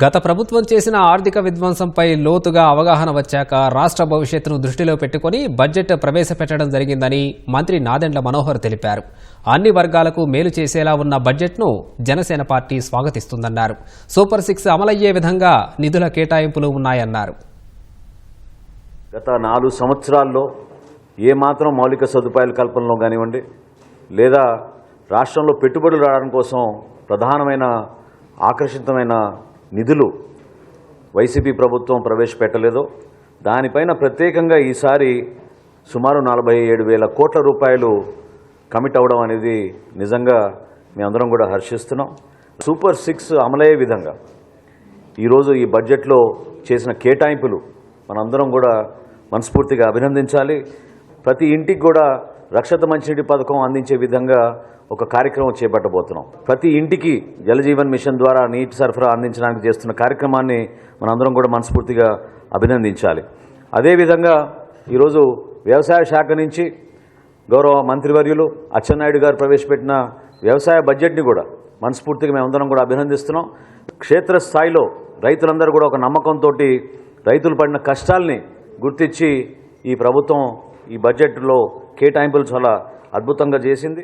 గత ప్రభుత్వం చేసిన ఆర్థిక విధ్వంసంపై లోతుగా అవగాహన వచ్చాక రాష్ట్ర భవిష్యత్తును దృష్టిలో పెట్టుకుని బడ్జెట్ ప్రవేశపెట్టడం జరిగిందని మంత్రి నాదెండ్ల మనోహర్ తెలిపారు. అన్ని వర్గాలకు మేలు చేసేలా ఉన్న బడ్జెట్ను జనసేన పార్టీ స్వాగతిస్తుందన్నారు. సూపర్ సిక్స్ అమలయ్యే విధంగా నిధుల కేటాయింపులు ఉన్నాయన్నారు. గత నాలుగు సంవత్సరాల్లో ఏమాత్రం మౌలిక సదుపాయాల కల్పనలో కానివ్వండి లేదా రాష్ట్రంలో పెట్టుబడులు రావడం కోసం ప్రధానమైన ఆకర్షితమైన నిధులు వైసీపీ ప్రభుత్వం ప్రవేశపెట్టలేదో దానిపైన ప్రత్యేకంగా ఈసారి సుమారు నలభై ఏడు వేల కోట్ల రూపాయలు కమిట్ అవ్వడం అనేది నిజంగా మేమందరం కూడా హర్షిస్తున్నాం. సూపర్ సిక్స్ అమలయ్యే విధంగా ఈరోజు ఈ బడ్జెట్లో చేసిన కేటాయింపులు మనందరం కూడా మనస్ఫూర్తిగా అభినందించాలి. ప్రతి ఇంటికి కూడా రక్షత మంచినీటి పథకం అందించే విధంగా ఒక కార్యక్రమం చేపట్టబోతున్నాం. ప్రతి ఇంటికి జలజీవన్ మిషన్ ద్వారా నీటి సరఫరా అందించడానికి చేస్తున్న కార్యక్రమాన్ని మనందరం కూడా మనస్ఫూర్తిగా అభినందించాలి. అదేవిధంగా ఈరోజు వ్యవసాయ శాఖ నుంచి గౌరవ మంత్రివర్యులు అచ్చెన్నాయుడు గారు ప్రవేశపెట్టిన వ్యవసాయ బడ్జెట్ని కూడా మనస్ఫూర్తిగా మేమందరం కూడా అభినందిస్తున్నాం. క్షేత్రస్థాయిలో రైతులందరూ కూడా ఒక నమ్మకంతో రైతులు పడిన కష్టాల్ని గుర్తించి ఈ ప్రభుత్వం ఈ బడ్జెట్లో కేటాయింపులు చాలా అద్భుతంగా చేసింది.